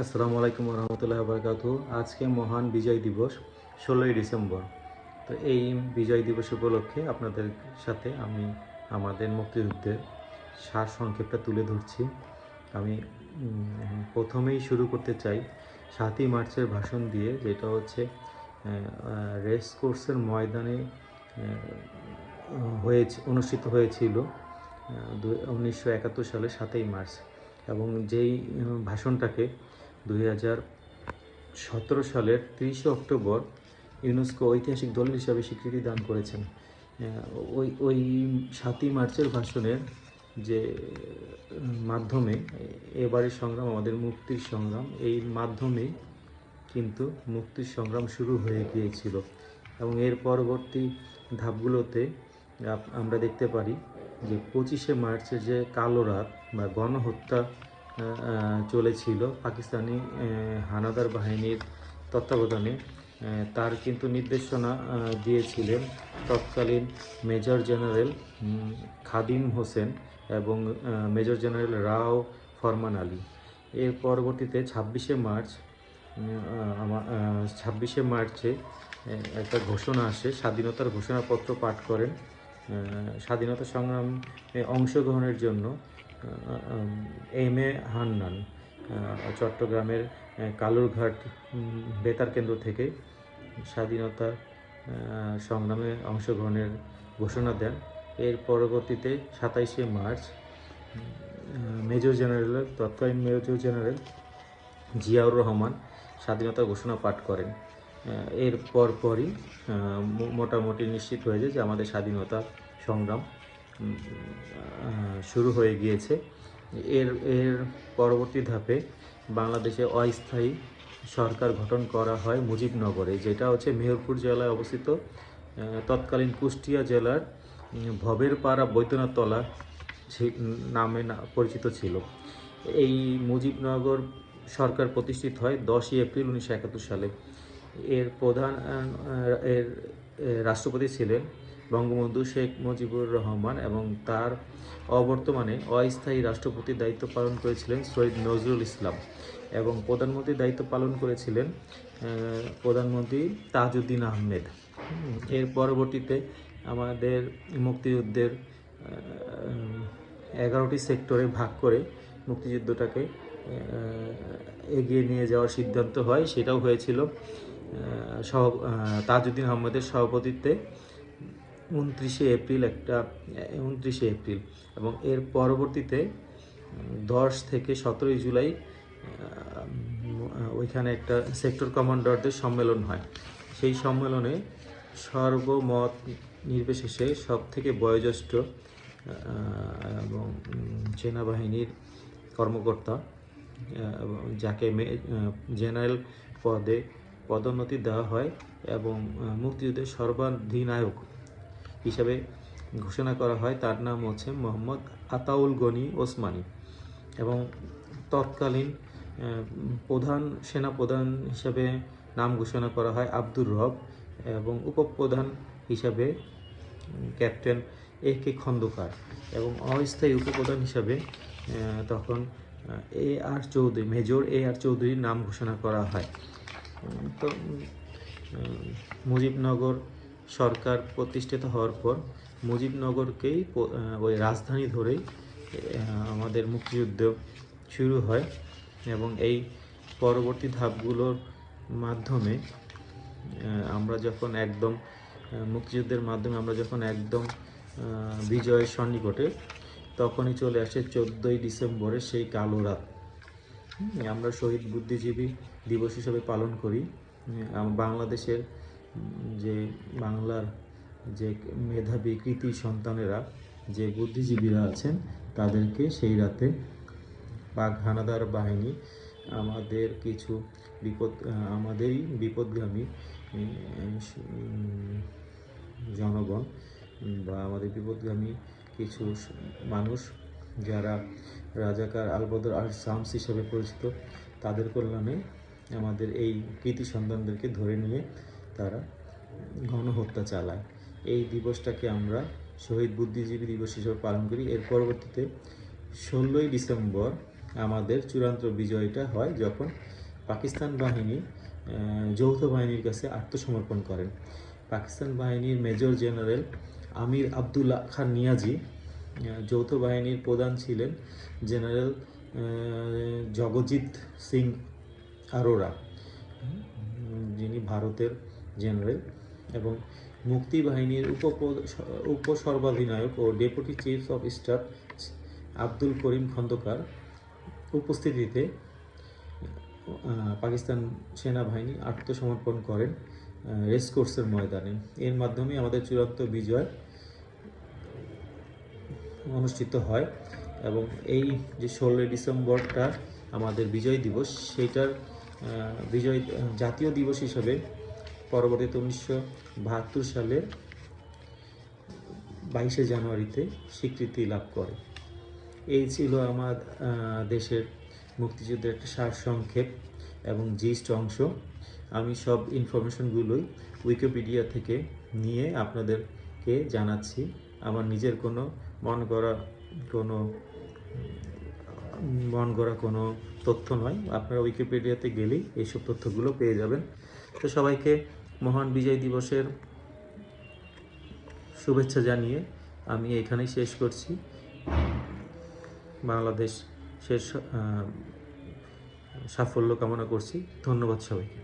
আসসালামু আলাইকুম রহমতুল্লাহ বারকাত আজকে মহান বিজয় দিবস, ষোলোই ডিসেম্বর। তো এই বিজয় দিবস উপলক্ষে আপনাদের সাথে আমি আমাদের মুক্তিযুদ্ধের সার সংক্ষেপটা তুলে ধরছি। আমি প্রথমেই শুরু করতে চাই সাতই মার্চের ভাষণ দিয়ে, যেটা হচ্ছে রেস কোর্সের ময়দানে হয়েছে, অনুষ্ঠিত হয়েছিল উনিশশো একাত্তর সালে সাতই মার্চ। এবং যেই ভাষণটাকে সতেরো সালের তিরিশে অক্টোবর ইউনেস্কো ঐতিহাসিক দল হিসাবে স্বীকৃতি দান করেছেন। ওই ওই সাতই মার্চের ভাষণের যে মাধ্যমে, এবারের সংগ্রাম, আমাদের মুক্তির সংগ্রাম, এই মাধ্যমে কিন্তু মুক্তির সংগ্রাম শুরু হয়ে গিয়েছিল। এবং এর পরবর্তী ধাপগুলোতে আমরা দেখতে পারি যে পঁচিশে মার্চে যে কালো রাত বা গণহত্যা চলেছিল। পাকিস্তানি হানাদার বাহিনীর তত্ত্বাবধানে তার কিন্তু নির্দেশনা দিয়েছিলেন তৎকালীন মেজর জেনারেল খাদিম হোসেন এবং মেজর জেনারেল রাও ফরমান আলী। এর পরবর্তীতে ছাব্বিশে মার্চ ছাব্বিশে মার্চে একটা ঘোষণা আসে, স্বাধীনতার ঘোষণাপত্র পাঠ করেন স্বাধীনতা সংগ্রামে অংশগ্রহণের জন্য। এম এ হান্নান চট্টগ্রামের কালুরঘাট বেতার কেন্দ্র থেকে স্বাধীনতা সংগ্রামে অংশগ্রহণের ঘোষণা দেন। এর পরবর্তীতে সাতাইশে মার্চ মেজর জেনারেল, তৎকালীন মেজর জেনারেল জিয়াউর রহমান স্বাধীনতা ঘোষণা পাঠ করেন। এর পরপরই মোটামুটি নিশ্চিত হয়ে যায় যে আমাদের স্বাধীনতা সংগ্রাম শুরু হয়ে গিয়েছে। এর এর পরবর্তী ধাপে বাংলাদেশে অস্থায়ী সরকার গঠন করা হয় মুজিবনগরে যেটা হচ্ছে মেহেরপুর জেলায় অবস্থিত তৎকালীন কুষ্টিয়া জেলার উম, ভবের পাড়া বৈদ্যনাথতলা নামে পরিচিত ছিল। এই মুজিবনগর সরকার প্রতিষ্ঠিত হয় দশই এপ্রিল উনিশশো একাত্তর সালে। এর প্রধান এর রাষ্ট্রপতি ছিলেন বঙ্গবন্ধু শেখ মুজিবুর রহমান এবং তার অবর্তমানে অস্থায়ী রাষ্ট্রপতির দায়িত্ব পালন করেছিলেন সৈয়দ নজরুল ইসলাম এবং প্রধানমন্ত্রীর দায়িত্ব পালন করেছিলেন প্রধানমন্ত্রী তাজউদ্দিন আহমেদ। এর পরবর্তীতে আমাদের মুক্তিযুদ্ধের এগারোটি সেক্টরে ভাগ করে মুক্তিযুদ্ধটাকে এগিয়ে নিয়ে যাওয়ার সিদ্ধান্ত হয়। সেটাও হয়েছিল সহ তাজউদ্দিন আহমেদের সভাপতিত্বে। উনত্রিশে এপ্রিল একটা উনত্রিশে এপ্রিল এবং এর পরবর্তীতে দশ থেকে সতেরোই জুলাই ওইখানে একটা সেক্টর কমান্ডারদের সম্মেলন হয়। সেই সম্মেলনে সর্বমত নির্বিশেষে সব থেকে বয়োজ্যেষ্ঠ এবং সেনাবাহিনীর কর্মকর্তা যাকে মে- জেনারেল পদে পদোন্নতি দেওয়া হয় এবং মুক্তিযুদ্ধের সর্বাধিনায়ক হিসাবে ঘোষণা করা হয়, তার নাম হচ্ছে মোহাম্মদ আতাউল গনি ওসমানী। এবং তৎকালীন প্রধান, সেনাপ্রধান হিসাবে নাম ঘোষণা করা হয় আব্দুর রব এবং উপপ্রধান হিসাবে ক্যাপ্টেন এ কে খন্দকার এবং অস্থায়ী উপপ্রধান হিসাবে তখন এ আর চৌধুরী, মেজর এ আর চৌধুরীর নাম ঘোষণা করা হয়। তো মুজিবনগর সরকার প্রতিষ্ঠিত হওয়ার পর মুজিবনগরকেই ওই রাজধানী ধরেই আমাদের মুক্তিযুদ্ধ শুরু হয় এবং এই পরবর্তী ধাপগুলোর মাধ্যমে আমরা যখন একদম মুক্তিযুদ্ধের মাধ্যমে আমরা যখন একদম বিজয়ের সন্নিকটে, তখনই চলে আসে চোদ্দোই ডিসেম্বরের সেই কালো রাত। আমরা শহীদ বুদ্ধিজীবী দিবস হিসেবে পালন করি। বাংলাদেশের যে বাংলার যে মেধাবী কৃতি সন্তানেরা, যে বুদ্ধিজীবীরা আছেন, তাদেরকে সেই রাতে পাক হানাদার বাহিনী আমাদের কিছু বিপদ, আমাদেরই বিপদগামী জনগণ বা আমাদের বিপদগামী কিছু মানুষ যারা রাজাকার আলবদর আর শামস হিসেবে পরিচিত, তাদের কল্যাণে আমাদের এই কৃতি সন্তানদেরকে ধরে নিয়ে তারা গণহত্যা চালায়। এই দিবসটাকে আমরা শহীদ বুদ্ধিজীবী দিবস হিসেবে পালন করি। এর পরবর্তীতে ষোলোই ডিসেম্বর আমাদের চূড়ান্ত বিজয়টা হয় যখন পাকিস্তান বাহিনী যৌথ বাহিনীর কাছে আত্মসমর্পণ করেন। পাকিস্তান বাহিনীর মেজর জেনারেল আমির আবদুল্লাহ খান নিয়াজি যৌথ বাহিনীর প্রধান ছিলেন জেনারেল জগজিৎ সিং আরোরা। যিনি ভারতের জেনারেল এবং মুক্তি বাহিনীর উপ উপসর্বাধিনায়ক ও deputy chief of staff Abdul Karim Khandaker উপস্থিতিতে পাকিস্তান সেনাবাহিনী আত্মসমর্পণ করেন রেসকোর্সের ময়দানে। এর মাধ্যমে আমাদের চূড়ান্ত বিজয় অনুষ্ঠিত হয় এবং এই যে ষোলোই ডিসেম্বরটা আমাদের বিজয় দিবস সেইটার বিজয়, জাতীয় দিবস হিসাবে পরবর্তীতে উনিশশো বাহাত্তর সালে বাইশে জানুয়ারিতে স্বীকৃতি লাভ করে। এই ছিল আমার দেশের মুক্তিযুদ্ধের একটা সারসংক্ষেপ এবং জিস্ট অংশ। আমি সব ইনফরমেশনগুলোই উইকিপিডিয়া থেকে নিয়ে আপনাদেরকে জানাচ্ছি। আমার নিজের কোনো মন করা কোনো, মন করা কোনো তথ্য নয়। আপনারা উইকিপিডিয়াতে গেলেই এইসব তথ্যগুলো পেয়ে যাবেন। তো সবাইকে মহান বিজয় দিবসের শুভেচ্ছা জানিয়ে আমি এখানেই শেষ করছি। বাংলাদেশ শেষ সাফল্য কামনা করছি। ধন্যবাদ সবাইকে।